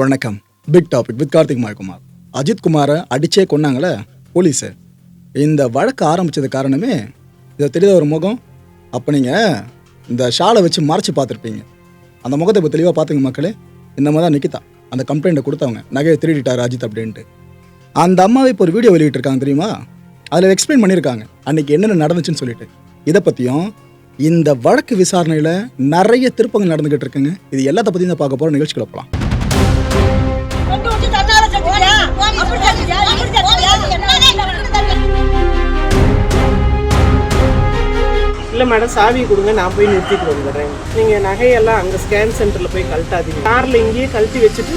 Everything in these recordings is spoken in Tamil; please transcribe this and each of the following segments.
வணக்கம். Big topic with Karthik Mayakumar. Ajith குமாரை அடிச்சே கொன்னாங்களே போலீஸு. இந்த வழக்கு ஆரம்பித்தது காரணமே இதை தெரியாத ஒரு முகம். அப்போ நீங்கள் இந்த ஷாலை வச்சு மறைச்சி பார்த்துருப்பீங்க. அந்த முகத்தை இப்போ தெளிவாக பார்த்துங்க மக்களே. இந்த மாதிரி தான் நிக்கிதா. அந்த கம்ப்ளைண்ட்டை கொடுத்தவங்க. நகையை திருடிட்டார் அஜித் அப்படின்ட்டு. அந்த அம்மாவை இப்போ ஒரு வீடியோ வெளியிட்டிருக்காங்க தெரியுமா? அதில் எக்ஸ்பிளைன் பண்ணியிருக்காங்க. அன்றைக்கி என்னென்ன நடந்துச்சுன்னு சொல்லிட்டு. இதை பற்றியும் இந்த வழக்கு விசாரணையில் நிறைய திருப்பங்கள் நடந்துக்கிட்டு இருக்குங்க. இது எல்லாத்த பற்றியும் தான் பார்க்க போகிற நிகழ்ச்சிகளை போகலாம் இல்லை மேடம் சாவி கொடுங்க நான் போய் நிறுத்திட்டு வந்துடுறேன். நீங்கள் நகையெல்லாம் அங்கே ஸ்கேன் சென்டரில் போய் கழட்டாதீங்க. காரில் இங்கேயே கழட்டி வச்சுட்டு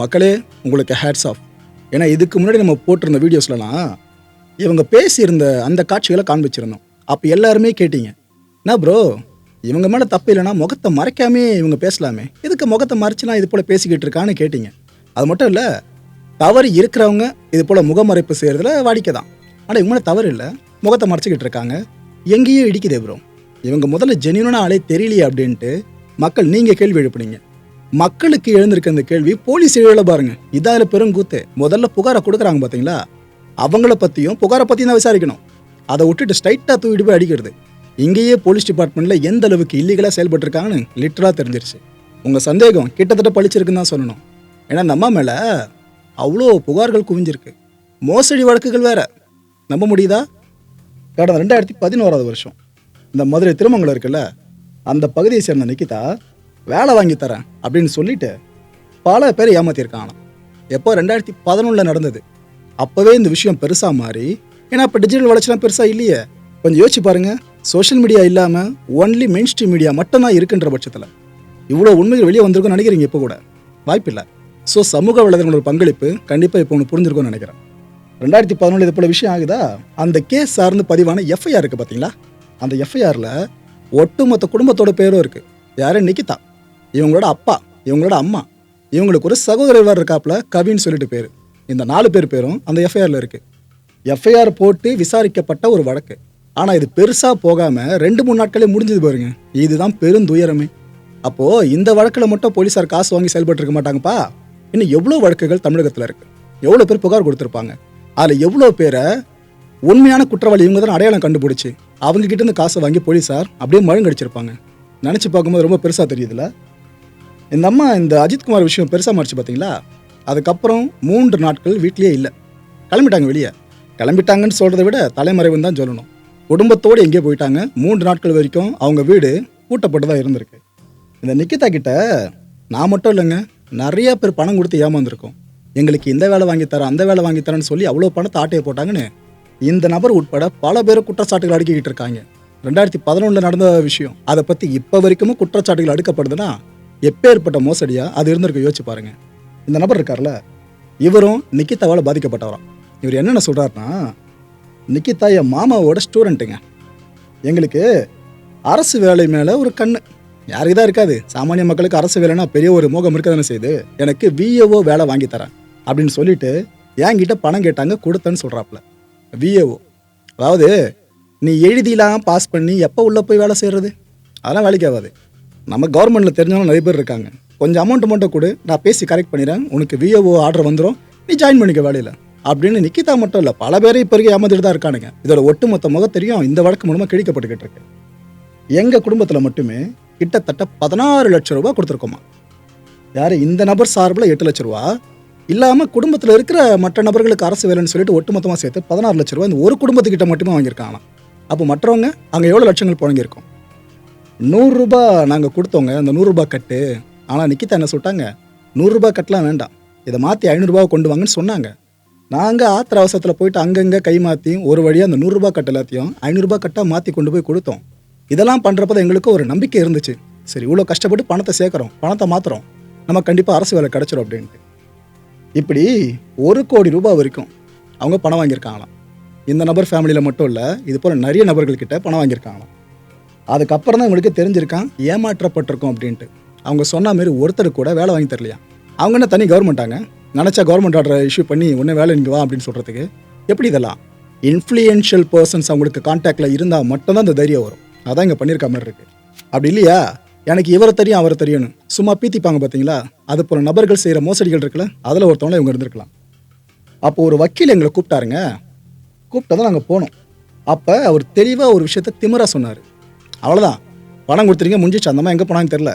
மக்களே உங்களுக்கு ஹேட்ஸ் ஆஃப் ஏன்னா இதுக்கு முன்னாடி நம்ம போட்டிருந்த வீடியோஸ்லலாம் இவங்க பேசியிருந்த அந்த காட்சிகளை காண்பிச்சிருந்தோம். அப்போ எல்லாருமே கேட்டீங்க. என்ன ப்ரோ இவங்க மேலே தப்பு இல்லைன்னா முகத்தை மறைக்காமே இவங்க பேசலாமே. இதுக்கு முகத்தை மறைச்சுலாம் இது போல் பேசிக்கிட்டு இருக்கான்னு கேட்டீங்க. அது மட்டும் இல்லை தவறு இருக்கிறவங்க இது போல் முகமறைப்பு செய்கிறதுல வாடிக்கை தான் ஆனால் இவங்க தவறு இல்லை. முகத்தை மறைச்சிக்கிட்டு இருக்காங்க. எங்கேயோ இடிக்குதே ப்ரோ இவங்க முதல்ல ஜெனியூனான ஆளே தெரியலையே அப்படின்ட்டு மக்கள் நீங்கள் கேள்வி எழுப்புனீங்க. மக்களுக்கு எழுந்திருக்க இந்த கேள்வி போலீஸ் எழுத பாருங்க. இதால பெருங்கூத்து முதல்ல புகாரை கொடுக்குறாங்க பார்த்தீங்களா அவங்கள பற்றியும் புகாரை பற்றியும் தான் விசாரிக்கணும். அதை விட்டுட்டு ஸ்ட்ரைட்டாக தூக்கிட்டு போய் அடிக்கிறது. இங்கேயே போலீஸ் டிபார்ட்மெண்ட்டில் எந்த அளவுக்கு இல்லீகலாக செயல்பட்டுருக்காங்கன்னு லிட்டராக தெரிஞ்சிருச்சு. உங்கள் சந்தேகம் கிட்டத்தட்ட பழிச்சிருக்குன்னு தான் சொல்லணும். ஏன்னா நம்ம மேலே அவ்வளோ புகார்கள் குவிஞ்சிருக்கு. மோசடி வழக்குகள் வேறு. நம்ப முடியுதா? கடந்த ரெண்டாயிரத்தி பதினோராவது வருஷம். இந்த மதுரை திருமங்கலம் இருக்குல்ல அந்த பகுதியை சேர்ந்த நிக்கிதா வேலை வாங்கி தரேன் அப்படின்னு சொல்லிட்டு பல பேர் ஏமாத்தியிருக்காங்க எப்போ? ரெண்டாயிரத்தி பதினொன்றில் நடந்தது. அப்போவே இந்த விஷயம் பெருசாக மாறி ஏன்னா இப்போ டிஜிட்டல் வளர்ச்சிலாம் பெருசாக இல்லையே. கொஞ்சம் யோசிச்சு பாருங்கள் சோஷியல் மீடியா இல்லாமல் ஒன்லி மெயின் ஸ்ட்ரீம் மீடியா மட்டும்தான் இருக்குன்ற பட்சத்தில். இவ்வளோ உண்மைகள் வெளியே வந்திருக்கும்னு நினைக்கிறீங்க இப்போ கூட? வாய்ப்பில்லை. ஸோ சமூக வலைதளங்களோட பங்களிப்பு கண்டிப்பாக இப்போ ஒன்று புரிஞ்சிருக்கும்னு நினைக்கிறேன். ரெண்டாயிரத்தி பதினொன்று இது போல விஷயம் ஆகுதா? அந்த கேஸ் சார்ந்து பதிவான எஃப்ஐஆர் இருக்கு பார்த்தீங்களா அந்த எஃப்ஐஆரில் ஒட்டுமொத்த குடும்பத்தோட பேரும் இருக்கு. யாரு? நிக்கிதா. இவங்களோட அப்பா இவங்களோட அம்மா இவங்களுக்கு ஒரு சகோதரர் இருக்காப்புல கவின்னு சொல்லிட்டு பேர். இந்த நாலு பேர் பேரும் அந்த எஃப்ஐஆரில் இருக்கு. எஃப்ஐஆர் போட்டு விசாரிக்கப்பட்ட ஒரு வழக்கு. ஆனால் இது பெருசாக போகாமல் ரெண்டு மூணு நாட்களே முடிஞ்சது பாருங்க. இதுதான் பெருந்துயரமே அப்போது இந்த வழக்கில் மட்டும் போலீஸார் காசு வாங்கி செயல்பட்டு இருக்க மாட்டாங்கப்பா. இன்னும் எவ்வளோ வழக்குகள் தமிழகத்தில் இருக்குது எவ்வளோ பேர் புகார் கொடுத்துருப்பாங்க? அதில் எவ்வளோ பேரை உண்மையான குற்றவாளி இவங்க தான் அடையாளம் கண்டுபிடிச்சி அவங்க கிட்ட இருந்து காசை வாங்கி போலீஸார் அப்படியே மழுங்கடிச்சிருப்பாங்க. நினச்சி பார்க்கும்போது ரொம்ப பெருசாக தெரியுதுல்ல? இந்த அம்மா இந்த அஜித்குமார் விஷயம் பெருசாக மாறிச்சு பார்த்தீங்களா அதுக்கப்புறம் மூன்று நாட்கள் வீட்லேயே இல்லை. கிளம்பிட்டாங்க வெளியே. கிளம்பிட்டாங்கன்னு சொல்கிறத விட தலைமறைவுன்னு தான் சொல்லணும். குடும்பத்தோடு எங்கேயோ போயிட்டாங்க. மூன்று நாட்கள் வரைக்கும் அவங்க வீடு பூட்டப்பட்டு தான் இருந்திருக்கு. இந்த நிக்கிதா கிட்ட நான் மட்டும் இல்லைங்க நிறைய பேர் பணம் கொடுத்து ஏமாந்துருக்கோம். எங்களுக்கு இந்த வேலை வாங்கி தரேன் அந்த வேலை வாங்கி தரேன்னு சொல்லி அவ்வளோ பணத்தை ஆட்டையை போட்டாங்கன்னு இந்த நபர் உட்பட பல பேர் குற்றச்சாட்டுகள் அடுக்கிக்கிட்டு இருக்காங்க. ரெண்டாயிரத்தி பதினொன்றில் நடந்த விஷயம் அதை பற்றி இப்போ வரைக்கும் குற்றச்சாட்டுகள் அடுக்கப்படுதுன்னா எப்பேற்பட்ட மோசடியாக அது இருந்திருக்கு யோசிச்சு பாருங்க. இந்த நபர் இருக்கார்ல இவரும் நிக்கிதாவால் பாதிக்கப்பட்டவராம். இவர் என்னென்ன சொல்கிறாருன்னா நிக்கிதா என் மாமாவோட ஸ்டூடெண்ட்டுங்க. எங்களுக்கு அரசு வேலை மேலே ஒரு கண் யாருக்கு தான் இருக்காது. சாமானிய மக்களுக்கு அரசு வேலைன்னா பெரிய ஒரு மோகம் இருக்க தானே செய்யுது. எனக்கு விஏஓ வேலை வாங்கி தரேன். அப்படின்னு சொல்லிட்டு என்கிட்ட பணம் கேட்டாங்க கொடுத்தேன்னு சொல்கிறாப்புல விஏஓ அதாவது நீ எழுதிலாம் பாஸ் பண்ணி எப்போ உள்ளே போய் வேலை செய்கிறது அதெல்லாம் வேலைக்கு ஆகாது. நம்ம கவர்மெண்ட்டில் தெரிஞ்சவங்க நிறைய பேர் இருக்காங்க. கொஞ்சம் அமௌண்ட் மட்டும் கொடு நான் பேசி கரெக்ட் பண்ணிடுறேன். உனக்கு விஏஓ ஆர்டர் வந்துடும் நீ ஜாயின் பண்ணிக்க வேலையில். அப்படின்னு நிக்கிதா மட்டும் இல்லை பல பேரை இப்போ வரைக்கும் ஏமாந்துட்டு தான் இருக்கானுங்க. இதோட ஒட்டுமொத்த முகத்தெரியும் இந்த வழக்கு மூலமாக கிழிக்கப்பட்டுக்கிட்டு இருக்கு. எங்கள் குடும்பத்தில் மட்டுமே கிட்டத்தட்ட பதினாறு லட்சம் ரூபா கொடுத்துருக்கோமா? யார் இந்த நபர் சார்பில் எட்டு லட்ச ரூபா இல்லாமல் குடும்பத்தில் இருக்கிற மற்ற நபர்களுக்கு அரசு வேலைன்னு சொல்லிட்டு ஒட்டுமொத்தமாக சேர்த்து பதினாறு லட்ச ரூபாய் இந்த ஒரு குடும்பத்துக்கிட்ட மட்டுமே வாங்கியிருக்காங்க அப்போ மற்றவங்க அங்கே எவ்வளோ லட்சங்கள் புழங்கியிருக்கோம்? நூறுரூபா நாங்கள் கொடுத்தோங்க அந்த நூறுரூபா கட்டு. ஆனால் நிக்கிதா என்ன சொல்லிட்டாங்க? நூறுரூபா கட்டலாம் வேண்டாம். இதை மாற்றி ஐநூறுரூபா கொண்டு வாங்கன்னு சொன்னாங்க. நாங்கள் ஆத்திர அவசரத்தில் போயிட்டு அங்கங்கே கை மாற்றி ஒரு வழியாக அந்த நூறுரூபா கட்டு எல்லாத்தையும் ஐநூறுரூபா கட்டாக மாற்றி கொண்டு போய் கொடுத்தோம். இதெல்லாம் பண்ணுறப்ப தான் எங்களுக்கு ஒரு நம்பிக்கை இருந்துச்சு. சரி இவ்வளோ கஷ்டப்பட்டு பணத்தை சேர்க்குறோம் பணத்தை மாற்றுறோம் நம்ம கண்டிப்பாக அரசு வேலை கிடச்சிரும் அப்படின்ட்டு. இப்படி ஒரு கோடி ரூபாய் வரைக்கும் அவங்க பணம் வாங்கியிருக்காங்களாம். இந்த நபர் ஃபேமிலியில் மட்டும் இல்லை இது போல் நிறைய நபர்கள்கிட்ட பணம் வாங்கியிருக்காங்களாம். அதுக்கப்புறம் தான் இவங்களுக்கு தெரிஞ்சிருக்கான் ஏமாற்றப்பட்டிருக்கோம் அப்படின்ட்டு. அவங்க சொன்ன மாரி ஒருத்தர் கூட வேலை வாங்கி தரலையா? அவங்க என்ன தனி கவர்மெண்ட்டாங்க நினச்சா கவர்மெண்ட் ஆர்டர் இஷ்யூ பண்ணி உடனே வேலை இங்கே வா அப்படின்னு சொல்கிறதுக்கு எப்படி இதெல்லாம்? இன்ஃப்ளூயன்ஷியல் பர்சன்ஸ் அவங்களுக்கு கான்டாக்டில் இருந்தால் மட்டும்தான் இந்த தைரியம் வரும். அதான் இங்கே பண்ணியிருக்க மாதிரி இருக்குது அப்படி இல்லையா? எனக்கு இவரை தெரியும் அவரை தெரியும்னு. சும்மா பீத்திப்பாங்க பார்த்தீங்களா? அது போல நபர்கள் செய்கிற மோசடிகள் இருக்குல்ல அதில் ஒருத்தவங்கள இவங்க இருந்திருக்கலாம். அப்போ ஒரு வக்கீல் எங்களை கூப்பிட்டாருங்க. கூப்பிட்டதான் நாங்கள் போனோம். அப்போ அவர் தெளிவாக ஒரு விஷயத்த திமிரா சொன்னார். அவ்வளோதான் பணம் கொடுத்துருங்க முடிஞ்சிச்சு அந்தமாக எங்கே போனான்னு தெரில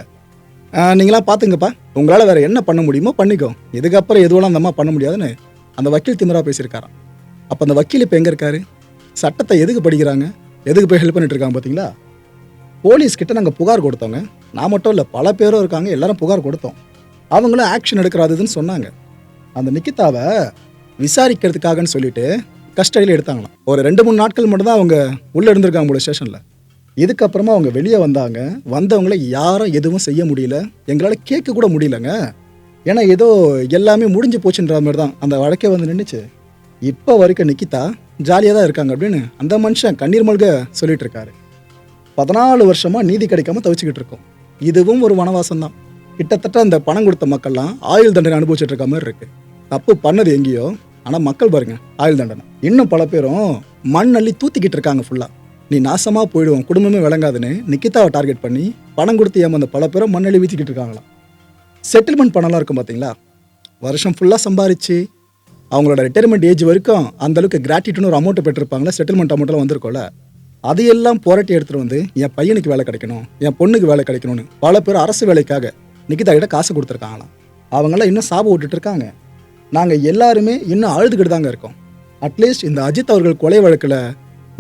நீங்களாம் பார்த்துங்கப்பா உங்களால் வேறு என்ன பண்ண முடியுமோ பண்ணிக்கோ. இதுக்கப்புறம் எதுவெல்லாம் அந்தம்மா பண்ண முடியாதுன்னு அந்த வக்கீல் திமிரா பேசியிருக்காராம். அப்போ அந்த வக்கீல் இப்போ எங்கே இருக்காரு? சட்டத்தை எதுக்கு படிக்கிறாங்க? எதுக்கு போய் ஹெல்ப் பண்ணிட்டு இருக்காங்க பார்த்தீங்களா? போலீஸ்கிட்ட நாங்கள் புகார் கொடுத்தோங்க. நான் மட்டும் இல்லை பல பேரும் இருக்காங்க எல்லாரும் புகார் கொடுத்தோம். அவங்களும் ஆக்ஷன் எடுக்கிறாதுன்னு சொன்னாங்க. அந்த நிக்கிதாவை விசாரிக்கிறதுக்காகன்னு சொல்லிட்டு கஸ்டடியில் எடுத்தாங்களாம். ஒரு ரெண்டு மூணு நாட்கள் மட்டும்தான் அவங்க உள்ளே இருந்திருக்காங்க போல ஸ்டேஷனில். இதுக்கப்புறமா அவங்க வெளியே வந்தாங்க. வந்தவங்கள யாரும் எதுவும் செய்ய முடியல. எங்களால் கேட்க கூட முடியலங்க. ஏன்னா ஏதோ எல்லாமே முடிஞ்சு போச்சுன்ற மாதிரி தான் அந்த வழக்கே வந்து நின்றுச்சு இப்போ வரைக்கும் நிக்கிதா ஜாலியாக தான் இருக்காங்க அப்படின்னு அந்த மனுஷன் கண்ணீர் மல்க சொல்லிட்டு இருக்காரு. பதினாலு வருஷமாக நீதி கிடைக்காம தவிச்சுக்கிட்டு இருக்கோம். இதுவும் ஒரு வனவாசம் தான் கிட்டத்தட்ட அந்த பணம் கொடுத்த மக்கள்லாம் ஆயுள் தண்டனை அனுபவிச்சுட்டு இருக்க மாதிரி இருக்குது தப்பு பண்ணது எங்கேயோ ஆனால் மக்கள் பாருங்க ஆயுள் தண்டனை. இன்னும் பல பேரும் மண் அள்ளி தூத்திக்கிட்டு இருக்காங்க ஃபுல்லாக நீ நாசமாக போயிடுவோம் குடும்பமே விளங்காதுன்னு நிக்கிதாவை டார்கெட் பண்ணி பணம் கொடுத்து ஏமாந்த பல பேரும் மண் அள்ளி வீச்சிக்கிட்டு இருக்காங்களாம். செட்டில்மெண்ட் பணம்லாம் இருக்கும் பார்த்தீங்களா வருஷம் ஃபுல்லாக சம்பாரிச்சு அவங்களோட ரிட்டையர்மெண்ட் ஏஜ் வரைக்கும் அந்த அளவுக்கு கிராட்டிட்னு ஒரு அமௌண்ட்டை பெற்றிருப்பாங்களா செட்டில்மெண்ட் அமௌண்ட்டில் வந்திருக்கோம்ல? அதையெல்லாம் போராட்டி எடுத்துட்டு வந்து என் பையனுக்கு வேலை கிடைக்கணும் என் பொண்ணுக்கு வேலை கிடைக்கணும்னு பல பேர் அரசு வேலைக்காக நிக்கிதா கிட்ட காசு கொடுத்துருக்காங்களாம். அவங்களாம் இன்னும் சாபம் விட்டுட்டு இருக்காங்க. நாங்கள் எல்லாருமே இன்னும் அழுதுகிட்டு தாங்க இருக்கோம். அட்லீஸ்ட் இந்த அஜித் அவர்கள் கொலை வழக்கில்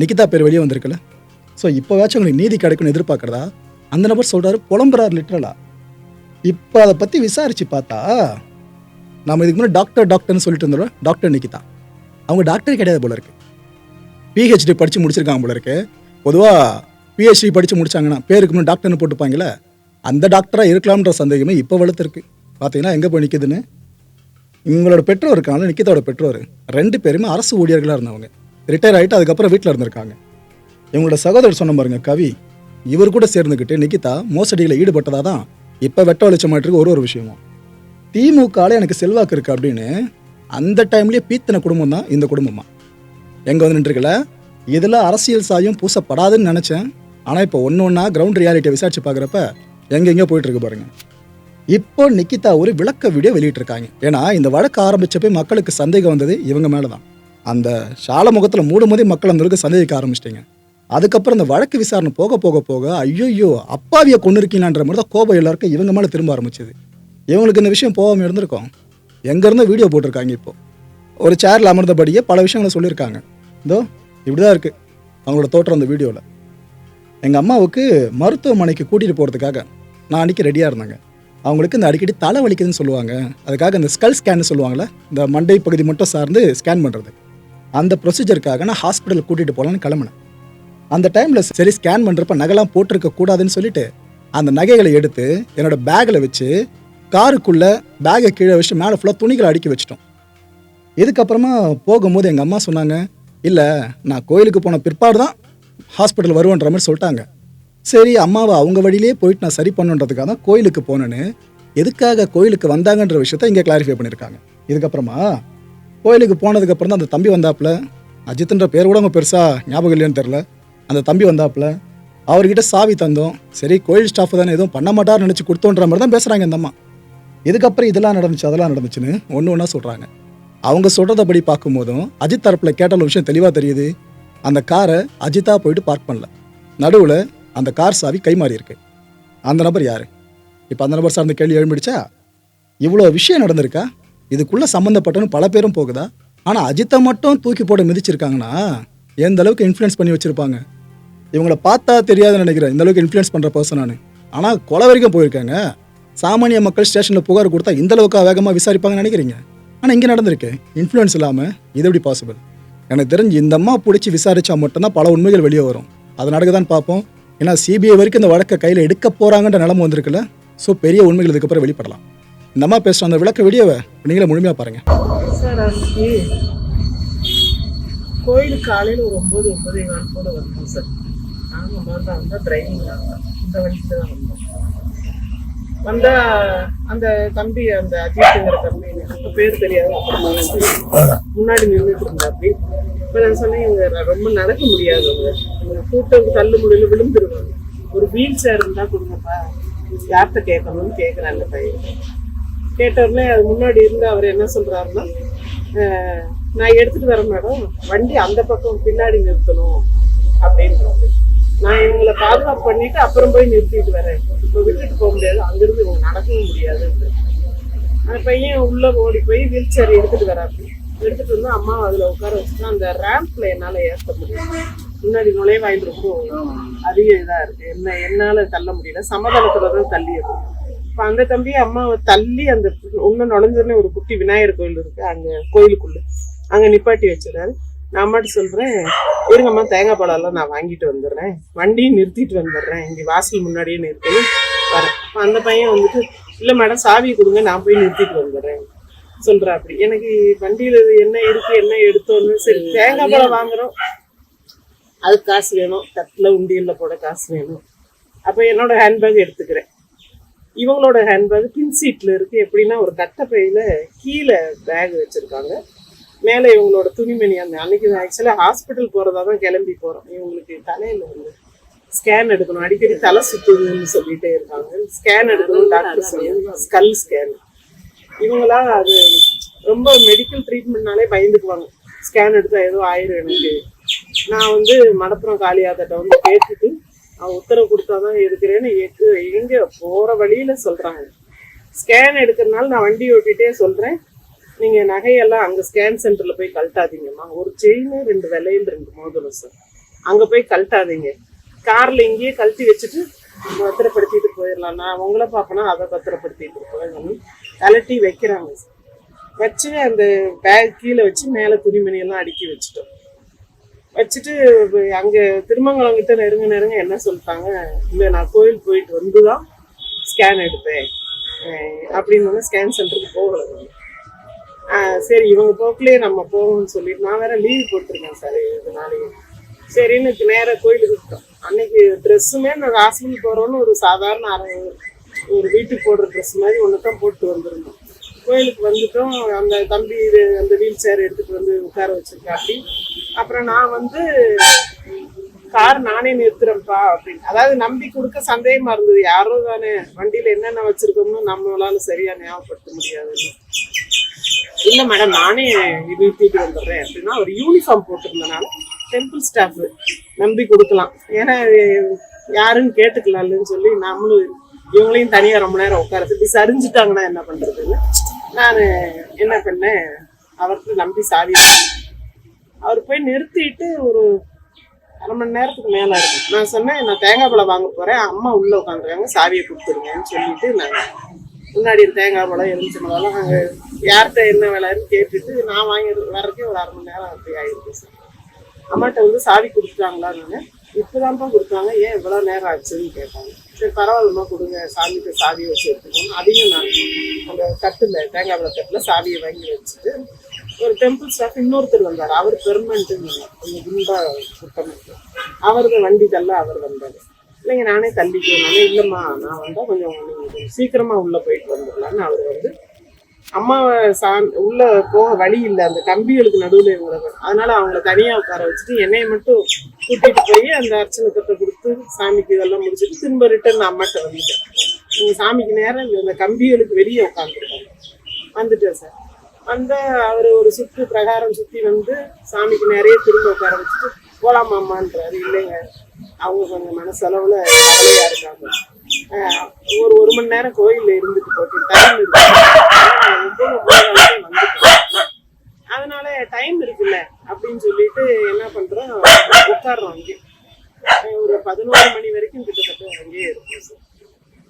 நிக்கிதா பேர் வெளியே வந்திருக்குல்ல. ஸோ இப்போவாச்சும் உங்களுக்கு நீதி கிடைக்கும்னு எதிர்பார்க்குறதா? அந்த நபர் சொல்கிறாரு புலம்புறார் லிட்டரலா இப்போ அதை பற்றி விசாரித்து பார்த்தா நம்ம இதுக்கு முன்னாடி டாக்டர் டாக்டர்னு சொல்லிட்டு இருந்தோம் டாக்டர் நிக்கிதா. அவங்க டாக்டர் கிடையாது போல இருக்குது பிஹெச்டி படித்து முடிச்சிருக்காங்க போல இருக்கு. பொதுவாக பிஹெச்டி படித்து முடிச்சாங்கன்னா பேருக்கு முன்னாடி டாக்டர்னு போட்டுப்பாங்களே அந்த டாக்டராக இருக்கலாம்ன்ற சந்தேகமே இப்போ வளர்த்துருக்கு. பார்த்தீங்கன்னா எங்கே போய் நிற்குதுன்னு இவங்களோட பெற்றோர் இருக்காங்க நிக்கிதோட பெற்றோர். ரெண்டு பேருமே அரசு ஊழியர்களாக இருந்தவங்க. ரிட்டையர் ஆகிட்டு அதுக்கப்புறம் வீட்டில் இருந்திருக்காங்க. இவங்களோட சகோதரர் சொன்ன பாருங்க கவி இவர் கூட சேர்ந்துக்கிட்டு நிக்கிதா மோசடியில் ஈடுபட்டதாக தான் இப்போ வெட்ட வெளிச்சமாட்டிருக்கு ஒரு ஒரு விஷயமும். திமுகவில் எனக்கு செல்வாக்கு இருக்குது அப்படின்னு அந்த டைம்லேயே பீத்தின குடும்பம் தான் இந்த குடும்பமாக எங்கே வந்து நின்றுருக்கல? இதில் அரசியல் சாயம் பூசப்படாதுன்னு நினச்சேன். ஆனால் இப்போ ஒன்று ஒன்றா கிரவுண்ட் ரியாலிட்டியை விசாரிச்சு பார்க்குறப்ப எங்கெங்கேயோ போயிட்டுருக்கு பாருங்கள் பாருங்க. இப்போ நிக்கிதா ஒரு விளக்க வீடியோ வெளியிட்டிருக்காங்க. ஏன்னா இந்த வழக்கு ஆரம்பித்தப்போ மக்களுக்கு சந்தேகம் வந்தது இவங்க மேலே தான் அந்த சால முகத்தில் மூடும் போதே மக்கள் அந்தளவுக்கு சந்தேகிக்க ஆரம்பிச்சிட்டிங்க. அதுக்கப்புறம் இந்த வழக்கு விசாரணை போக போக போக ஐயோ அப்பாவியை கொண்டு இருக்கீங்களான்ற மாதிரி தான் கோபம் எல்லாருக்கும் இவங்க மேலே திரும்ப ஆரம்பிச்சது. இவங்களுக்கு இந்த விஷயம் போகாமல் இருந்திருக்கோம். எங்கேருந்தோ வீடியோ போட்டிருக்காங்க இப்போ. ஒரு சேரில் அமர்ந்தபடியே பல விஷயங்களை சொல்லியிருக்காங்க. இதோ இப்படி தான் இருக்குது அவங்களோட தோற்றம் அந்த வீடியோவில் எங்கள் அம்மாவுக்கு மருத்துவமனைக்கு கூட்டிகிட்டு போகிறதுக்காக நான் அன்றைக்கி ரெடியாக இருந்தாங்க. அவங்களுக்கு இந்த அடிக்கடி தலை வலிக்குதுன்னு சொல்லுவாங்க. அதுக்காக இந்த ஸ்கல் ஸ்கேன் சொல்லுவாங்கள்ல இந்த மண்டை பகுதி மட்டும் சார்ந்து ஸ்கேன் பண்ணுறது அந்த ப்ரொசீஜருக்காக நான் ஹாஸ்பிட்டல் கூட்டிகிட்டு போகலான்னு கிளம்பினேன். அந்த டைமில் சரி ஸ்கேன் பண்ணுறப்ப நகைலாம் போட்டிருக்க கூடாதுன்னு சொல்லிட்டு அந்த நகைகளை எடுத்து என்னோட பேக்கில் வச்சு காருக்குள்ளே பேக்கை கீழே வச்சு மேலே ஃபுல்லாக துணிகளை அடுக்கி வச்சிட்டோம். இதுக்கப்புறமா போகும்போது எங்கள் அம்மா சொன்னாங்க இல்லை நான் கோயிலுக்கு போன பிற்பாடு தான் ஹாஸ்பிட்டல் வருவோன்ற மாதிரி சொல்லிட்டாங்க. சரி அம்மாவை அவங்க வழியிலே போயிட்டு நான் சரி பண்ணுன்றதுக்காக தான் கோயிலுக்கு போனேன்னு எதுக்காக கோயிலுக்கு வந்தாங்கன்ற விஷயத்த இங்கே கிளாரிஃபை பண்ணியிருக்காங்க இதுக்கப்புறமா கோயிலுக்கு போனதுக்கப்புறம் தான் அந்த தம்பி வந்தாப்புல. அஜித்ன்ற பேர் கூட அவங்க பெருசாக ஞாபகம் இல்லைன்னு தெரில அந்த தம்பி வந்தாப்புல. அவர்கிட்ட சாவி தந்தோம். சரி கோயில் ஸ்டாஃப் தானே எதுவும் பண்ண மாட்டார்னு நினச்சி கொடுத்தோன்ற மாதிரி தான் பேசுகிறாங்க இந்த அம்மா. இதுக்கப்புறம் இதெல்லாம் நடந்துச்சு அதெல்லாம் நடந்துச்சுன்னு ஒன்று ஒன்றா சொல்கிறாங்க அவங்க சொல்கிறதபடி பார்க்கும்போதும் அஜித் தரப்பில் கேட்ட விஷயம் தெளிவாக தெரியுது. அந்த காரை அஜித்தா போயிட்டு பார்க் பண்ணல. நடுவில் அந்த கார் சாவி கை இருக்கு. அந்த நபர் யார்? இப்போ அந்த நபர் சார்ந்த கேள்வி எழும்பிடுச்சா? இவ்வளோ விஷயம் நடந்திருக்கா? இதுக்குள்ளே சம்மந்தப்பட்டன்னு பல பேரும் போகுதா? ஆனால் அஜித்தை மட்டும் தூக்கி போட மிதிச்சிருக்காங்கன்னா எந்த அளவுக்கு இன்ஃப்ளூயன்ஸ் பண்ணி வச்சுருப்பாங்க? இவங்கள பார்த்தா தெரியாதுன்னு நினைக்கிறேன். இந்த அளவுக்கு இன்ஃப்ளூயன்ஸ் பண்ணுற பர்சன் நான் ஆனால் கொலை வரைக்கும் போயிருக்காங்க. சாமானிய மக்கள் ஸ்டேஷனில் புகார் கொடுத்தா இந்த அளவுக்கு வேகமாக விசாரிப்பாங்கன்னு நினைக்கிறீங்க? ஆனால் இங்கே நடந்திருக்கு. இன்ஃப்ளூயன்ஸ் இல்லாமல் இது எப்படி பாசிபிள் எனக்கு தெரிஞ்சு இந்த அம்மா பிடிச்சி விசாரிச்சா மட்டும்தான் பல உண்மைகள் வெளியே வரும். அது நடக்க தான் பார்ப்போம். ஏன்னா சிபிஐ வரைக்கும் இந்த வழக்கை கையில் எடுக்க போகிறாங்கன்ற நிலம வந்திருக்குல்ல. ஸோ பெரிய உண்மைகள் இதுக்கப்புறம் வெளிப்படலாம். இந்த அம்மா பேசுகிற அந்த விளக்க வெளியவை நீங்களே முழுமையாக பாருங்கள் சார் அன்னைக்கு கோயிலுக்கு காலையில் ஒரு ஒம்பது ஒம்பதே கால் போல வந்தோம் சார். நாங்கள் முதல்ல வந்தால் டிரைவிங் இந்த வழிக்கு தான் வந்தோம். வந்தா அந்த தம்பி அந்த அஜித்துங்கிற தம்பி எனக்கு பேர் தெரியாது அப்புறமா முன்னாடி நின்றுட்டு இருந்தாப்படி இப்போ நான் சொன்னேன் இவங்க ரொம்ப நடக்க முடியாதவங்க. கூட்டம் தள்ளு முடியல விழுந்துருவாங்க. ஒரு வீல் சேர் இருந்தா கொடுங்கப்பா. யார்கிட்ட கேட்கணும்னு கேட்குறேன் அந்த பையன். கேட்ட உடனே அது முன்னாடி இருந்து அவர் என்ன சொல்றாருன்னா "அஹ், நான் எடுத்துட்டு வரேன் மேடம். வண்டி அந்த பக்கம் பின்னாடி நிறுத்தணும். அப்படின்றாரு. நான் இவங்களை பாதுகாப்பு பண்ணிட்டு அப்புறம் போய் நிறுத்திட்டு வரேன். இப்போ விட்டுட்டு போக முடியாது. அங்கிருந்து இவங்க நடக்கவும் முடியாது. அந்த பையன் உள்ள ஓடி போய் வீல் சேர் எடுத்துட்டு வராப்பி எடுத்துட்டு வந்து அம்மா அதுல உட்கார வச்சுட்டு அந்த ரேம்ப்ல என்னால ஏற்ற முடியும் முன்னாடி நுழைவாயில் ரொம்ப அதிக இதா இருக்கு. என்ன என்னால தள்ள முடியல. சமதளத்துல தான் தள்ளி இருக்கும் இப்ப அந்த தம்பி அம்மாவை தள்ளி அந்த உள்ள நுழைஞ்சோடனே ஒரு குட்டி விநாயகர் கோயில் இருக்கு. அங்க கோயிலுக்குள்ள. அங்க நிப்பாட்டி வச்சிடறாரு. நான் மட்டும் சொல்றேன். இருங்கம்மா தேங்காய் பழம் எல்லாம் நான் வாங்கிட்டு வந்துடுறேன். வண்டியும் நிறுத்திட்டு வந்துடுறேன். இங்க வாசல் முன்னாடியே நிறுத்தி வரேன். அந்த பையன் வந்துட்டு இல்ல மேடம் சாவி கொடுங்க நான் போய் நிறுத்திட்டு வந்துடுறேன். சொல்றா அப்படி எனக்கு வண்டியில என்ன இருக்கு என்ன எடுத்தோன்னு? சரி தேங்காய் பழம் வாங்குறோம். அதுக்கு காசு வேணும். தட்டில் உண்டியல்ல போட காசு வேணும். அப்போ என்னோட ஹேண்ட்பேக் எடுத்துக்கிறேன். இவங்களோட ஹேண்ட்பேக் பின் சீட்ல இருக்கு. எப்படின்னா ஒரு கட்டப்பையில கீழே பேக் வச்சிருக்காங்க. மேலே இவங்களோட துணிமணி அந்த அன்னைக்கு ஆக்சுவலாக ஹாஸ்பிட்டல் போறதா தான் கிளம்பி போறோம். இவங்களுக்கு தலையில வந்து ஸ்கேன் எடுக்கணும். அடிக்கடி தலை சுத்துதுன்னு சொல்லிட்டே இருக்காங்க. ஸ்கேன் எடுக்கணும் டாக்டர் சொல்லி ஸ்கல் ஸ்கேன் இவங்களா அது ரொம்ப மெடிக்கல் ட்ரீட்மெண்ட்னாலே பயந்துக்குவாங்க. ஸ்கேன் எடுத்தா ஏதோ ஆயிரும் எனக்கு. நான் வந்து மடப்புறம் காளியாதட்ட வந்து கேட்டுட்டு அவன் உத்தரவு கொடுத்தாதான் எடுக்கிறேன்னு எக்கு- எங்க போற வழியில சொல்றாங்க. ஸ்கேன் எடுக்கிறதுனால நான் வண்டி ஓட்டிட்டே சொல்றேன். நீங்க நகையெல்லாம் அங்க ஸ்கேன் சென்டர்ல போய் கழட்டாதீங்கம்மா. ஒரு செயின் ரெண்டு விலையில் ரெண்டு மோதிரம் சார் அங்க போய் கழட்டாதீங்க. கார்ல இங்கேயே கழட்டி வச்சுட்டு பத்திரப்படுத்திட்டு போயிடலாம் நான் உங்களை பார்ப்பனா அதை பத்திரப்படுத்திட்டு போயிடணும் கலட்டி வைக்கிறாங்க சார் வச்சு அந்த பேக் கீழே வச்சு மேலே துணிமணியெல்லாம் அடுக்கி வச்சுட்டோம். வச்சுட்டு அங்கே திருமங்கலம் கிட்ட நெருங்க நெருங்க என்ன சொல்லிட்டாங்க? இல்லை நான் கோயில் போயிட்டு வந்து தான் ஸ்கேன் எடுப்பேன் அப்படின்னு ஸ்கேன் சென்டருக்கு போகல சரி இவங்க போக்குலயே நம்ம போகணும்னு சொல்லிட்டு நான் வேற லீவ் போட்டிருக்கேன் சார் இதனாலேயே சரின்னு நேரா கோயிலுக்கு விட்டோம் அன்னைக்கு ட்ரெஸ்ஸுமே நான் ஹாஸ்பிட்டல் போகிறோன்னு ஒரு சாதாரண அரை ஒரு வீட்டுக்கு போடுற ட்ரெஸ் மாதிரி ஒன்று தான் போட்டு வந்திருந்தோம். கோயிலுக்கு வந்துட்டோம். அந்த தம்பி இது அந்த வீல் சேர் எடுத்துகிட்டு வந்து உட்கார வச்சிருக்காப்பி அப்புறம் நான் வந்து கார் நானே நிறுத்துறேன்ப்பா அப்படின்னு. அதாவது நம்பி கொடுக்க சந்தேகமா இருந்தது. யாரோ தானே வண்டியில என்னென்ன வச்சிருக்கோம்னு நம்மளால சரியா ஞாபகப்படுத்த முடியாதுன்னு. இல்ல மேடம் நானே நிறுத்திட்டு வந்துடுறேன். அப்படின்னா ஒரு யூனிஃபார்ம் போட்டிருந்தனால டெம்பிள் ஸ்டாஃப் நம்பி கொடுக்கலாம். ஏன்னா இது யாருன்னு கேட்டுக்கலாம்னு சொல்லி நம்மளும் இவங்களையும் தனியா ரொம்ப நேரம் உட்கார இப்படி சரிஞ்சுட்டாங்கன்னா என்ன பண்றதுன்னு நான் என்ன பண்ணேன் அவருக்கு நம்பி சாவி அவர் போய் நிறுத்திட்டு ஒரு அரை மணி நேரத்துக்கு மேல இருக்கும் நான் சொன்னேன் நான் தேங்காய் பழம் வாங்க போறேன். அம்மா உள்ள உட்காந்துருக்காங்க சாவியை கொடுத்துருங்கன்னு சொல்லிட்டு நான் முன்னாடி தேங்காய் பழம் எலுமிச்சை நாங்கள் யார்கிட்ட என்ன விலைன்னு கேட்டுட்டு நான் வாங்கி வர்றதுக்கே ஒரு அரை மணி நேரம் அப்படி ஆயிருக்கு சார். அம்மாட்ட வந்து சாவி கொடுத்துட்டாங்களான்னு இப்போதான்ப்பா கொடுத்தாங்க ஏன் இவ்வளோ நேரம் ஆச்சுன்னு கேட்டாங்க. சரி பரவாயில்லம்மா கொடுங்க சாமிக்கு சாவியை வச்சு எடுத்துக்கணும் அதையும் நான் அந்த கட்டில் தேங்காய் பழ கட்டில் சாவியை வாங்கி வச்சுட்டு ஒரு டெம்பிள் ஸ்டாஃப் இன்னொருத்தர் வந்தார். அவர் பெர்மனண்ட்டுன்னு கொஞ்சம் குண்டா சுத்தமாக அவர் வண்டி தள்ள அவர் வந்தார். இல்லைங்க நானே தள்ளிக்குவேன் இல்லைம்மா நான் வந்தால் கொஞ்சம் சீக்கிரமாக உள்ளே போயிட்டு வந்துடலான்னு அவர் வந்து அம்மாவை சான் உள்ளே போக வழி இல்லை. அந்த கம்பிகளுக்கு நடுவில் இவங்க அதனால் அவங்கள தனியாக உட்கார வச்சுட்டு என்னையை மட்டும் கூட்டிகிட்டு போய் அந்த அர்ச்சனை தட்டை கொடுத்து சாமிக்கு இதெல்லாம் முடிச்சுட்டு திரும்ப ரிட்டர்ன் அம்மாட்ட வந்துட்டேன். நீங்கள் சாமிக்கு நேரம் அந்த கம்பிகளுக்கு வெளியே உட்காந்துருக்காங்க வந்துட்டேன் சார். அந்த அவர் ஒரு சுற்று பிரகாரம் சுற்றி வந்து சாமிக்கு நிறைய திரும்ப உட்கார வச்சுட்டு போலாமாம்மான்றாரு. இல்லைங்க அவங்க கொஞ்சம் மனசளவுல கவலையா இருக்காங்க. ஒரு ஒரு மணி நேரம் கோயில்ல இருந்துட்டு போட்டு டைம் இருக்கு. வந்துட்டோம். அதனால டைம் இருக்குல்ல அப்படின்னு சொல்லிட்டு என்ன பண்றோம் உட்கார்றோம் அங்கே. ஒரு பதினோரு மணி வரைக்கும் கிட்டத்தட்ட அங்கேயே இருக்கும் சார்.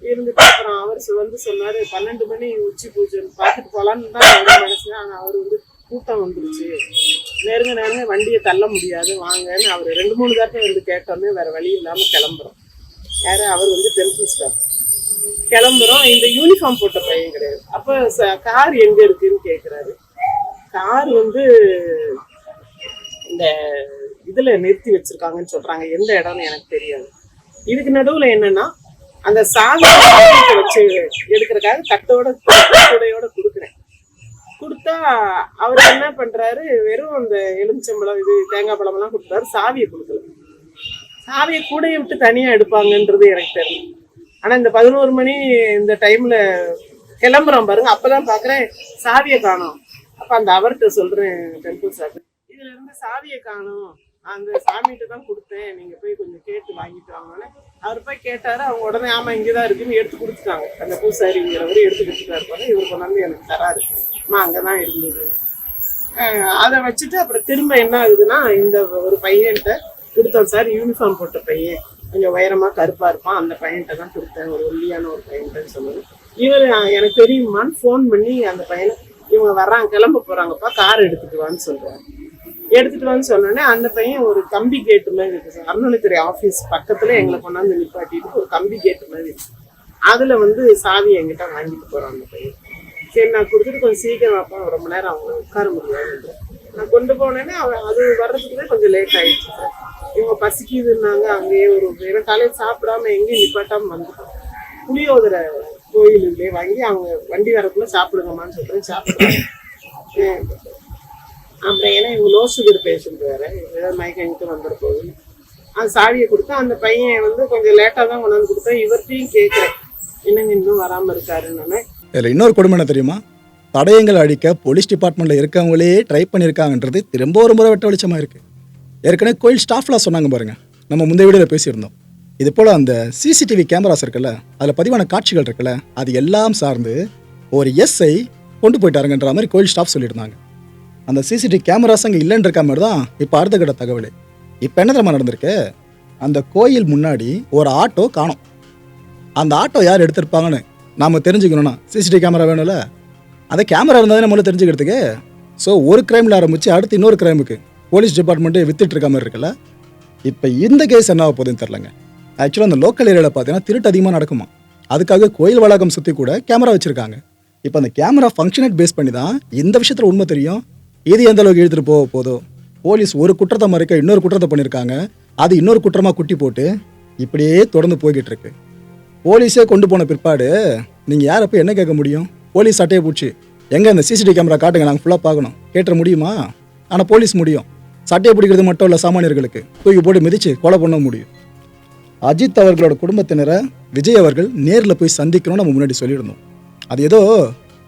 இருந்துட்டு அப்புறம் அவர் வந்து சொன்னாரு பன்னெண்டு மணி உச்சி பூஜை பார்த்துட்டு போகலான்னு தான் என்னோட மனசு ஆனா அவர் வந்து கூட்டம் வந்துருச்சு. நெருங்க நெருங்க வண்டியை தள்ள முடியாது வாங்கன்னு அவர் ரெண்டு மூணு தடவை வந்து கேட்டோமே வேற வழி இல்லாமல் கிளம்புறோம். யாரு? அவர் வந்து டெம்பிள் ஸ்டாஃப் கிளம்புறோம். இந்த யூனிஃபார்ம் போட்ட பையன் கிடையாது. அப்போ கார் எங்க இருக்குன்னு கேட்குறாரு கார் வந்து இந்த இதில் நிறுத்தி வச்சிருக்காங்கன்னு சொல்கிறாங்க எந்த இடம்னு எனக்கு தெரியாது. இதுக்கு நடுவில் என்னன்னா அந்த சாதனை வச்சு எடுக்கிறக்காக தட்டோட கூடையோட கொடுத்தா அவர் என்ன பண்றாரு? வெறும் அந்த எலுமிச்சம்பழம் இது தேங்காய் பழம் எல்லாம் கொடுத்தாரு. சாவியை கொடுக்கல. சாவியை கூடைய விட்டு தனியா எடுப்பாங்கன்றது எனக்கு தெரியல ஆனா இந்த பதினோரு மணி இந்த டைம்ல கிளம்புறோம் பாருங்க. அப்பதான் பாக்குறேன் சாவியை காணும். அப்ப அந்த அவர்கிட்ட சொல்றேன் டெம்பிள் சார். இதுல இருந்து சாவியை காணும். அந்த சாமிகிட்ட தான் கொடுத்தேன். நீங்க போய் கொஞ்சம் கேட்டு வாங்கிட்டு வாங்கன்னு. அவர் போய் கேட்டாரு அவங்க உடனே ஆமா இங்கதான் இருக்குன்னு எடுத்து கொடுத்துட்டாங்க. அந்த பூசாரிங்கிறவர் எடுத்து கொடுத்துட்டாரு பாரு இவர் கொண்டாந்து எனக்கு தராரு. அம்மா அங்கதான் இருந்தது. அதை வச்சுட்டு அப்புறம் திரும்ப என்ன ஆகுதுன்னா இந்த ஒரு பையன்கிட்ட கொடுத்தோம் சார் யூனிஃபார்ம் போட்ட பையன். கொஞ்சம் உயரமா கருப்பா இருப்பான். அந்த பையன்கிட்ட தான் கொடுத்தேன். ஒரு ஒல்லியான ஒரு பையன்கிட்ட சொன்னது இவர் எனக்கு தெரியுமான்னு ஃபோன் பண்ணி அந்த பையனை இவங்க வர்றாங்க கிளம்ப போறாங்கப்பா. கார் எடுத்துக்குவான்னு சொல்றாரு. எடுத்துட்டு வந்து சொன்னோடனே அந்த பையன் ஒரு கம்பி கேட்டு மாதிரி இருக்கு சார். அறநிலைத்துறை ஆஃபீஸ் பக்கத்துல எங்களை கொண்டாந்து நிப்பாட்டிட்டு ஒரு கம்பி கேட்டு மாதிரி இருக்கு. அதுல வந்து சாவி என்கிட்ட வாங்கிட்டு போறான் அந்த பையன். சரி நான் கொடுத்துட்டு கொஞ்சம் சீக்கிரம் வைப்போம் ரொம்ப நேரம் அவங்க உட்கார முடியாது. நான் கொண்டு போனேன்னா அவன் அது வர்றதுக்குள்ளே கொஞ்சம் லேட் ஆயிடுச்சு சார். இவங்க பசிக்குதுன்னாங்க அங்கேயே ஒரு ஏன்னா காலையில் சாப்பிடாம எங்கேயும் நிப்பாட்டாம வந்துட்டோம். புளியோதரை கோயிலுக்குள்ளே வாங்கி அவங்க வண்டி வரக்குள்ள சாப்பிடுங்கம்மான்னு சொல்றேன் சாப்பிடுறேன் அப்புறம் ஏன்னா இவங்க லோ சுகர் பேஷண்ட் வேற. ஏதாவது மயக்கங்கிட்டு வந்துட போகுது. அந்த சாவியை கொடுத்தா அந்த பையன் வந்து கொஞ்சம் லேட்டாக தான் கொண்டாந்து கொடுத்தா இவர்கிட்டையும் கேட்குறேன் என்னங்க இன்னும் வராமல் இருக்காருன்னு. இதில் இன்னொரு கொடுமை என்ன தெரியுமா? தடயங்கள் அழிக்க போலீஸ் டிபார்ட்மெண்ட்டில் இருக்கவங்களே ட்ரை பண்ணியிருக்காங்கன்றது திரும்ப ஒரு முறை வெட்ட வெளிச்சமாக இருக்குது ஏற்கனவே கோயில் ஸ்டாஃப்லாம் சொன்னாங்க பாருங்க. நம்ம முந்தைய வீடியோவில் பேசியிருந்தோம். இது போல் அந்த சிசிடிவி கேமராஸ் இருக்குல்ல அதில் பதிவான காட்சிகள் இருக்குல்ல அது எல்லாம் சார்ந்து ஒரு எஸ்ஐ கொண்டு போயிட்டாருங்கன்ற மாதிரி கோயில் ஸ்டாஃப் சொல்லியிருந்தாங்க. அந்த சிசிடிவி கேமராஸ் அங்கே இல்லைன்னு மாதிரி தான் இப்போ அடுத்த கட்ட தகவல். இப்போ என்ன தெரியுமா நடந்திருக்கு? அந்த கோயில் முன்னாடி ஒரு ஆட்டோ காணும். அந்த ஆட்டோ யார் எடுத்திருப்பாங்கன்னு நாம் தெரிஞ்சுக்கணும்னா சிசிடிவி கேமரா வேணும்ல? அந்த கேமரா இருந்தால் நம்மளும் தெரிஞ்சுக்கிறதுக்கு? ஸோ ஒரு கிரைமில் ஆரம்பித்து அடுத்து இன்னொரு கிரைமுக்கு போலீஸ் டிபார்ட்மெண்ட்டே வித்துட்டு இருக்க மாதிரி இருக்குல்ல? இப்போ இந்த கேஸ் என்ன ஆக போகுதுன்னு தெரிலங்க ஆக்சுவலாக அந்த லோக்கல் ஏரியாவில் பார்த்தீங்கன்னா திருட்டு அதிகமாக நடக்குமா? அதுக்காக கோயில் வளாகம் சுற்றி கூட கேமரா வச்சுருக்காங்க. இப்போ அந்த கேமரா ஃபங்க்ஷனேட் பேஸ் பண்ணி தான் இந்த விஷயத்தில் உண்மை தெரியும்? இது எந்த அளவுக்கு இழுத்துட்டு போக போதோ போலீஸ் ஒரு குற்றத்தை மறைக்க இன்னொரு குற்றத்தை பண்ணியிருக்காங்க அது இன்னொரு குற்றமாக குட்டி போட்டு இப்படியே தொடர்ந்து போய்கிட்டு இருக்கு. போலீஸே கொண்டு போன பிற்பாடு நீங்கள் யாரை போய் என்ன கேட்க முடியும்? போலீஸ் சட்டையை பூச்சி எங்கே அந்த சிசிடிவி கேமரா காட்டுங்க நாங்கள் ஃபுல்லாக பார்க்கணும். கேட்டுற முடியுமா? ஆனால் போலீஸ் முடியும். சட்டையை பிடிக்கிறது மட்டும் இல்லை சாமானியர்களுக்கு. தூக்கி போட்டு மிதித்து கொலை பண்ண முடியும். அஜித் அவர்களோட குடும்பத்தினரை விஜய் அவர்கள் நேரில் போய் சந்திக்கணும்னு நம்ம முன்னாடி சொல்லியிருந்தோம். அது ஏதோ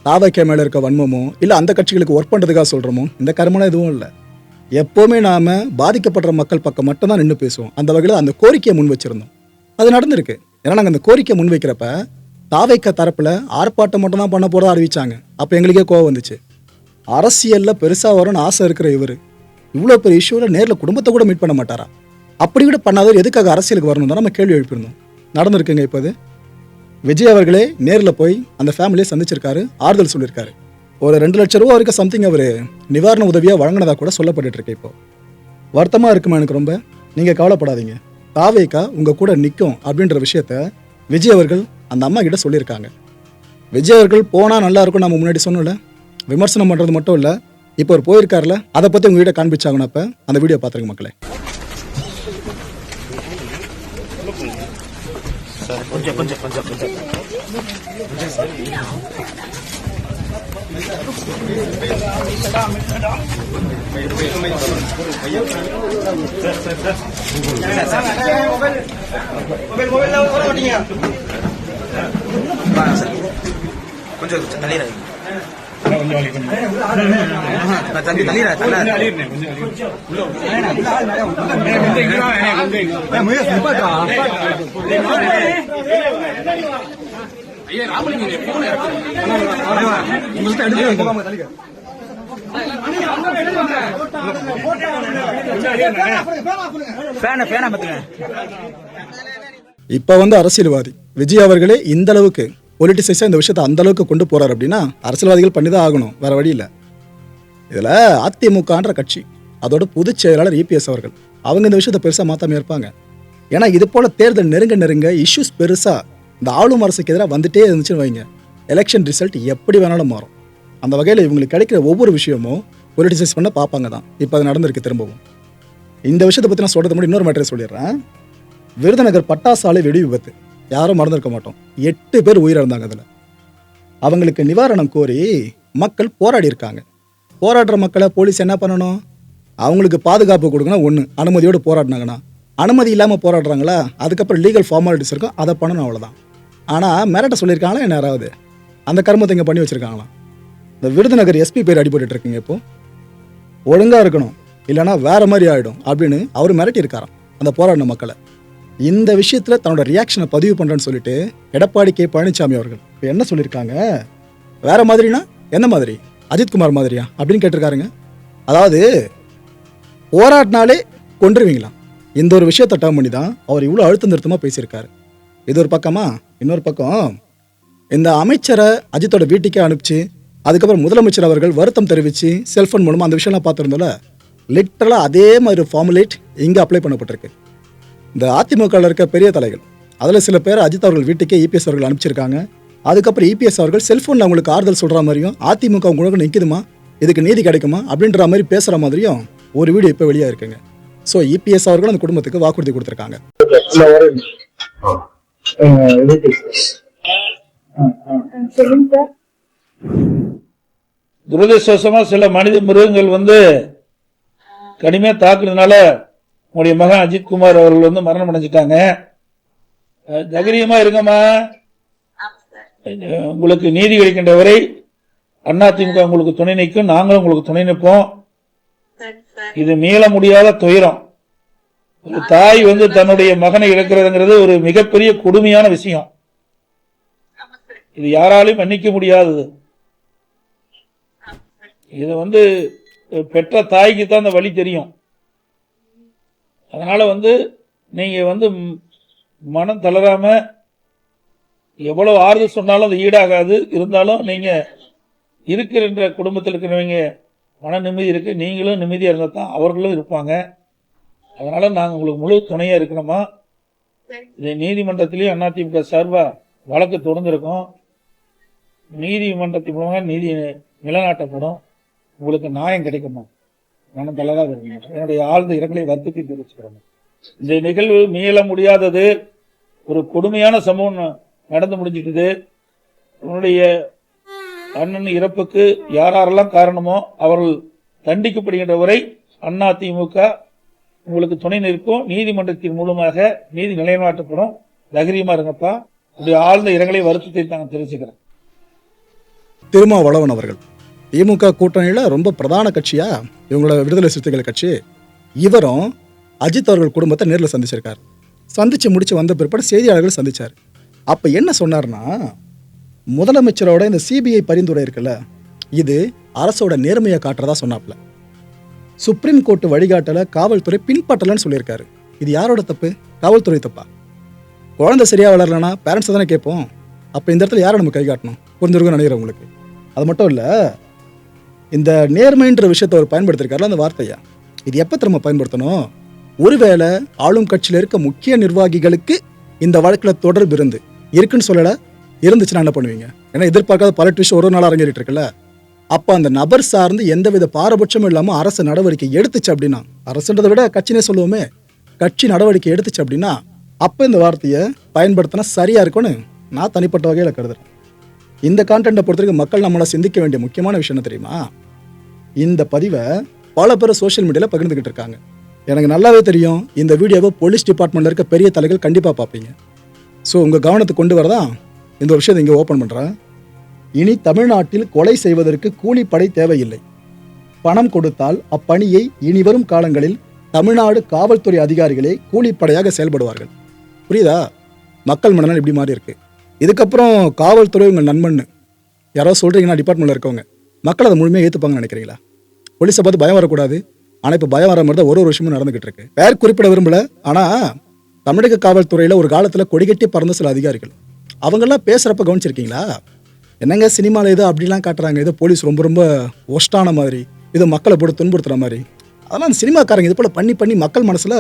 தாவக்கே மேலே இருக்க வன்மமோ இல்லை அந்த கட்சிகளுக்கு ஒர்க் பண்ணுறதுக்காக சொல்கிறோமோ இந்த கருமலாம் எதுவும் இல்லை. எப்போவுமே நாம் பாதிக்கப்படுற மக்கள் பக்கம் மட்டும்தான் நின்று பேசுவோம். அந்த வகையில் அந்த கோரிக்கையை முன் வச்சுருந்தோம். அது நடந்திருக்கு. ஏன்னா நாங்கள் அந்த கோரிக்கையை முன் வைக்கிறப்ப தாவைக்க தரப்பில் ஆர்ப்பாட்டம் மட்டும் தான் பண்ண போகிறதா அறிவிச்சாங்க. அப்போ எங்களுக்கே கோவம் வந்துச்சு. அரசியலில் பெருசாக வரும்னு ஆசை இருக்கிற இவர். இவ்வளோ பெரிய இஷ்யூவில் நேரில் குடும்பத்தை கூட மீட் பண்ண மாட்டாரா? அப்படி கூட பண்ணாதவர் எதுக்காக அரசியலுக்கு வரணும் தான் நம்ம கேள்வி எழுப்பியிருந்தோம். நடந்திருக்குங்க இப்போ அது. விஜய் அவர்களே நேரில் போய் அந்த ஃபேமிலியை சந்திச்சிருக்காரு ஆறுதல் சொல்லியிருக்காரு. ஒரு ரெண்டு லட்ச ரூபா வரைக்கும் சம்திங் அவர் நிவாரண உதவியாக வழங்கினதாக கூட சொல்லப்பட்டுட்டு இருக்கு இப்போ. வருத்தமாக இருக்குமா எனக்கு ரொம்ப? நீங்கள் கவலைப்படாதீங்க. தாவேக்கா உங்கள் கூட நிற்கும் அப்படின்ற விஷயத்த விஜய் அவர்கள் அந்த அம்மா கிட்ட சொல்லியிருக்காங்க. விஜய் அவர்கள் போனால் நல்லா இருக்கும் நம்ம முன்னாடி சொன்னோம்ல? விமர்சனம் பண்ணுறது மட்டும் இல்லை இப்போ அவர் போயிருக்காருல அதை பற்றி உங்ககிட்ட காண்பிச்சாங்கன்னு அப்போ அந்த வீடியோ பார்த்துருங்க மக்களே. సార్ కొంచెం కొంచెం కొంచెం కొంచెం కొంచెం సార్ కొంచెం కొంచెం తల్లి இப்ப வந்து அரசியல்வாதி விஜய் அவர்களே இந்த அளவுக்கு பொலிட்டிசைஸாக இந்த விஷயத்தை அந்த அளவுக்கு கொண்டு போகிறார் அப்படின்னா அரசியல்வாதிகள் பண்ணி தான் ஆகணும். வேறு வழி இல்லை. இதில் அதிமுகன்ற கட்சி அதோட பொதுச் செயலாளர் இபிஎஸ் அவர்கள் அவங்க இந்த விஷயத்தை பெருசாக மாற்றாமல் இருப்பாங்க ஏன்னா இது போல் தேர்தல் நெருங்க நெருங்க இஷ்யூஸ் பெருசாக இந்த ஆளும் அரசுக்கு எதிராக வந்துட்டே இருந்துச்சுன்னு வைங்க. எலெக்ஷன் ரிசல்ட் எப்படி வேணாலும் மாறும். அந்த வகையில் இவங்களுக்கு கிடைக்கிற ஒவ்வொரு விஷயமும் பொலிட்டிசைஸ் பண்ண பார்ப்பாங்க தான். இப்போ அது நடந்திருக்கு திரும்பவும். இந்த விஷயத்தை பற்றி நான் சொல்கிறது மட்டும் இன்னொரு மேட்டரை சொல்லிடுறேன். விருதுநகர் பட்டாசாலை வெடி விபத்து. யாரும் மறந்துருக்க மாட்டோம். எட்டு பேர் உயிரிழந்தாங்க அதில். அவங்களுக்கு நிவாரணம் கோரி மக்கள் போராடி இருக்காங்க. போராடுற மக்களை போலீஸ் என்ன பண்ணணும்? அவங்களுக்கு பாதுகாப்பு கொடுக்கணும். ஒன்று அனுமதியோடு போராடினாங்கன்னா. அனுமதி இல்லாமல் போராடுறாங்களா? அதுக்கப்புறம் லீகல் ஃபார்மாலிட்டிஸ் இருக்கும் அதை பண்ணணும் அவ்வளோதான் ஆனால் மிரட்ட சொல்லியிருக்காங்களா என்ன யாராவது? அந்த கர்மத்தை இங்கே பண்ணி வச்சுருக்காங்களாம் இந்த விருதுநகர் எஸ்பி பேர் அடிபட்டு இருக்குங்க இப்போ. ஒழுங்காக இருக்கணும். இல்லைன்னா வேற மாதிரி ஆகிடும் அப்படின்னு அவர் மிரட்டியிருக்காராம். அந்த போராடின மக்களை. இந்த விஷயத்தில் தன்னோட ரியாக்ஷனை பதிவு பண்ணுறேன்னு சொல்லிட்டு எடப்பாடி கே பழனிசாமி அவர்கள் இப்போ என்ன சொல்லியிருக்காங்க? வேற மாதிரினா என்ன மாதிரி? அஜித்குமார் மாதிரியா? அப்படின்னு கேட்டிருக்காருங்க. அதாவது போராட்டினாலே கொண்டுருவீங்களா இந்த ஒரு விஷயத்தை டேர்ம் பண்ணி தான் அவர் இவ்வளோ அழுத்தம் திருத்தமாக பேசியிருக்காரு. இது ஒரு பக்கமா? இன்னொரு பக்கம் இந்த அமைச்சரை அஜித்தோட வீட்டுக்கே அனுப்பிச்சு அதுக்கப்புறம் முதலமைச்சர் அவர்கள் வருத்தம் தெரிவித்து செல்ஃபோன் மூலமாக அந்த விஷயம்லாம் பார்த்துருந்தோம்ல லிட்டரலாக அதே மாதிரி ஃபார்முலேட் இங்கே அப்ளை பண்ணப்பட்டிருக்கு. இந்த அதிமுகவில் இருக்க பெரிய தலைகள். அதில் சில பேர் அஜித் அவர்கள் வீட்டுக்கே இபிஎஸ் அவர்கள் அனுப்பிச்சிருக்காங்க. அதுக்கப்புறம் இபிஎஸ் அவர்கள் செல்ஃபோனில் அவங்களுக்கு ஆறுதல் சொல்கிற மாதிரியும் அதிமுக உங்களுக்கு நிற்குதுமா இதுக்கு நீதி கிடைக்குமா? அப்படின்ற மாதிரி பேசுகிற மாதிரியும் ஒரு வீடியோ இப்போ வெளியாக இருக்குங்க. ஸோ இபிஎஸ் அவர்கள் அந்த குடும்பத்துக்கு வாக்குறுதி கொடுத்துருக்காங்க. துரதிருஷ்டவசமா சில மனித மிருகங்கள் வந்து கடுமையா தாக்குனதுனால உங்களுடைய மகன் அஜித்குமார் அவர்கள் வந்து மரணம் அடைஞ்சிட்டாங்க. தைரியமா இருங்கம்மா. உங்களுக்கு நீதி கிடைக்கின்ற வரை அதிமுக உங்களுக்கு துணை நிற்கும். நாங்களும் உங்களுக்கு துணை நிற்போம். இது மீள முடியாத துயரம். ஒரு தாய் வந்து தன்னுடைய மகனை இழக்கிறதுங்கிறது ஒரு மிகப்பெரிய கொடுமையான விஷயம். இது யாராலையும் மன்னிக்க முடியாதது. இது வந்து பெற்ற தாய்க்கு தான் அந்த வழி தெரியும். அதனால வந்து நீங்க வந்து மனம் தளராம எவ்வளவு ஆறுதல் சொன்னாலும் அது ஈடாகாது. இருந்தாலும் நீங்க இருக்கிற குடும்பத்தில் இருக்கிறவங்க மன நிம்மதி இருக்கு. நீங்களும் நிம்மதியா இருந்தா தான் அவர்களும் இருப்பாங்க. அதனால நாங்க உங்களுக்கு முழு துணையா இருக்கிறோமா? இது நீதிமன்றத்திலேயும் அதிமுக சார்பா வழக்கு தொடர்ந்திருக்கோம். நீதிமன்றத்தின் மூலமாக நீதி நிலைநாட்டப்படும். உங்களுக்கு நியாயம் கிடைக்குமா? மனம் தளராக இருக்கணும் என்னுடைய ஆழ்ந்த இரங்கலை வருத்தத்தை தெரிவிச்சுக்கிறேன். இந்த நிகழ்வு மீள முடியாதது ஒரு கொடுமையான சம்பவம் ந- நடந்து முடிஞ்சிட்டது. உன்னுடைய அண்ணன் இறப்புக்கு யாரெல்லாம் காரணமோ அவர்கள் தண்டிக்கப்படுகின்ற வரை அண்ணா திமுக உங்களுக்கு துணை நிற்கும். நீதிமன்றத்தின் மூலமாக நீதி நிலைநாட்டப்படும். தைரியமா இருங்கப்பா. உடைய ஆழ்ந்த இரங்கலை வருத்தத்தை நாங்கள் தெரிவிச்சுக்கிறேன். திருமாவளவன் அவர்கள். திமுக கூட்டணியில் ரொம்ப பிரதான கட்சியாக இவங்களோட விடுதலை சிறுத்தைகள் கட்சி. இவரும் அஜித் அவர்கள் குடும்பத்தை நேரில் சந்திச்சிருக்கார். சந்தித்து முடிச்சு வந்த பிற்பாடு செய்தியாளர்கள் சந்தித்தார் அப்போ என்ன சொன்னார்னா முதலமைச்சரோட இந்த சிபிஐ பரிந்துரை இருக்குல்ல இது அரசோட நேர்மையை காட்டுறதா சொன்னாப்ல சுப்ரீம் கோர்ட் வழிகாட்டலை காவல்துறை பின்பற்றலன்னு சொல்லியிருக்காரு. இது யாரோட தப்பு? காவல்துறை தப்பா? குழந்தை சரியாக வளரலன்னா பேரண்ட்ஸை தானே கேட்போம். அப்போ இந்த இடத்துல யாரை நம்ம கை காட்டணும் புரிஞ்சிருக்கும்னு நினைக்கிறேன் உங்களுக்கு. அது மட்டும் இல்லை இந்த நேர்மைன்ற விஷயத்தை அவர் பயன்படுத்திருக்காருல அந்த வார்த்தையா. இது எப்போ திரும்ப பயன்படுத்தணும்? ஒருவேளை ஆளும் கட்சியில் இருக்க முக்கிய நிர்வாகிகளுக்கு இந்த வழக்கில் தொடர்பு இருந்து இருக்குன்னு சொல்லலை இருந்துச்சுன்னா என்ன பண்ணுவீங்க? ஏன்னா எதிர்பார்க்காத பல ட்விஷ் ஒரு நாள் அரங்கேறிட்டு இருக்குல்ல. அப்போ அந்த நபர் சார்ந்து எந்தவித பாரபட்சமும் இல்லாமல் அரசு நடவடிக்கை எடுத்துச்சு அப்படின்னா அரசுன்றதை விட கட்சினே சொல்லுவோமே கட்சி நடவடிக்கை எடுத்துச்சு அப்படின்னா அப்போ இந்த வார்த்தையை பயன்படுத்தினா சரியாக இருக்கும்னு நான் தனிப்பட்ட வகையில் கருதுறேன். இந்த கான்டென்ட்டை பொறுத்தவரைக்கும் மக்கள் நம்மளை சிந்திக்க வேண்டிய முக்கியமான விஷயம் என்ன தெரியுமா? இந்த பதிவை பல பேர் சோஷியல் மீடியாவில் பகிர்ந்துக்கிட்டு இருக்காங்க. எனக்கு நல்லாவே தெரியும் இந்த வீடியோவை போலீஸ் டிபார்ட்மெண்ட்டில் இருக்க பெரிய தலைகள் கண்டிப்பாக பார்ப்பீங்க. ஸோ உங்கள் கவனத்துக்கு கொண்டு வரதான் இந்த விஷயத்தை இங்கே ஓப்பன் பண்ணுறேன் இனி தமிழ்நாட்டில் கொலை செய்வதற்கு கூலிப்படை தேவையில்லை. பணம் கொடுத்தால் அப்பணியை இனி வரும் காலங்களில் தமிழ்நாடு காவல்துறை அதிகாரிகளே கூலிப்படையாக செயல்படுவார்கள். புரியுதா? மக்கள் மனநலம் இப்படி மாறி இருக்கு. இதுக்கப்புறம் காவல்துறை உங்கள் நண்பன்னு. யாரோ சொல்கிறீங்கன்னா டிபார்ட்மெண்ட்டில் இருக்கவங்க. மக்கள் அதை முழுமையாக ஏற்றுப்பாங்கன்னு நினைக்கிறீங்களா? போலீஸை பார்த்து பயம் வரக்கூடாது. ஆனால் இப்போ பயம் வர மாதிரி தான் ஒரு ஒரு விஷயமும் நடந்துகிட்டு இருக்கு. பேர் குறிப்பிட விரும்பல. ஆனால் தமிழக காவல்துறையில் ஒரு காலத்தில் கொடிகட்டி பறந்த சில அதிகாரிகள். அவங்கெல்லாம் பேசுகிறப்ப கவனிச்சிருக்கீங்களா? என்னங்க சினிமாவில் ஏதோ அப்படிலாம் காட்டுறாங்க. ஏதோ போலீஸ் ரொம்ப ரொம்ப ஒஸ்டான மாதிரி. ஏதோ மக்களை போட்டு துன்புறுத்துற மாதிரி. அதெல்லாம் அந்த சினிமாக்காரங்க இது போல் பண்ணி பண்ணி மக்கள் மனசில்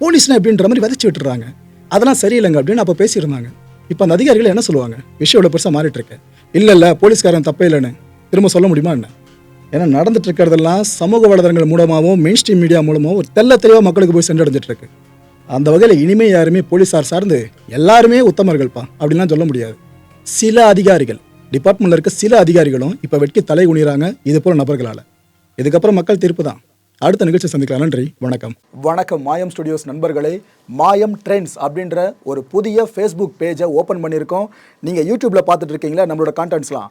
போலீஸ்னா அப்படின்ற மாதிரி விதைச்சி விட்டுறாங்க. அதெல்லாம் சரியில்லைங்க அப்படின்னு அப்போ பேசியிருந்தாங்க. இப்போ அந்த அதிகாரிகள் என்ன சொல்லுவாங்க? விஷயம் இவ்வளோ பெருசாக மாறிட்டு இருக்கு. இல்லை இல்லை போலீஸ்காரன் தப்பே இல்லைன்னு. திரும்ப சொல்ல முடியுமா என்ன? ஏன்னா நடந்துட்டு இருக்கிறதெல்லாம் சமூக வலைதளங்கள் மூலமாகவும் மெயின் ஸ்ட்ரீம் மீடியா மூலமாகவும் ஒரு தெல்ல தெளிவாக மக்களுக்கு போய் சென்றடைஞ்சிட்டு இருக்கு அந்த வகையில் இனிமே யாருமே போலீஸார் சார்ந்து எல்லாருமே உத்தமர்கள்ப்பா அப்படின்லாம் சொல்ல முடியாது. சில அதிகாரிகள் டிபார்ட்மெண்ட்ல இருக்க சில அதிகாரிகளும் இப்போ வெட்கி தலை குனிறாங்க இது போல நபர்களால். இதுக்கப்புறம் மக்கள் தீர்ப்பு தான். அடுத்த நிகழ்ச்சி சந்திக்கலாம். நன்றி வணக்கம். வணக்கம் மாயம் ஸ்டுடியோஸ் நண்பர்களே. மாயம் ட்ரெண்ட்ஸ் அப்படின்ற ஒரு புதிய ஃபேஸ்புக் பேஜை ஓப்பன் பண்ணியிருக்கோம். நீங்கள் யூடியூப்பில் பார்த்துட்டு இருக்கீங்களா? நம்மளோட கான்டென்ட்ஸ்லாம்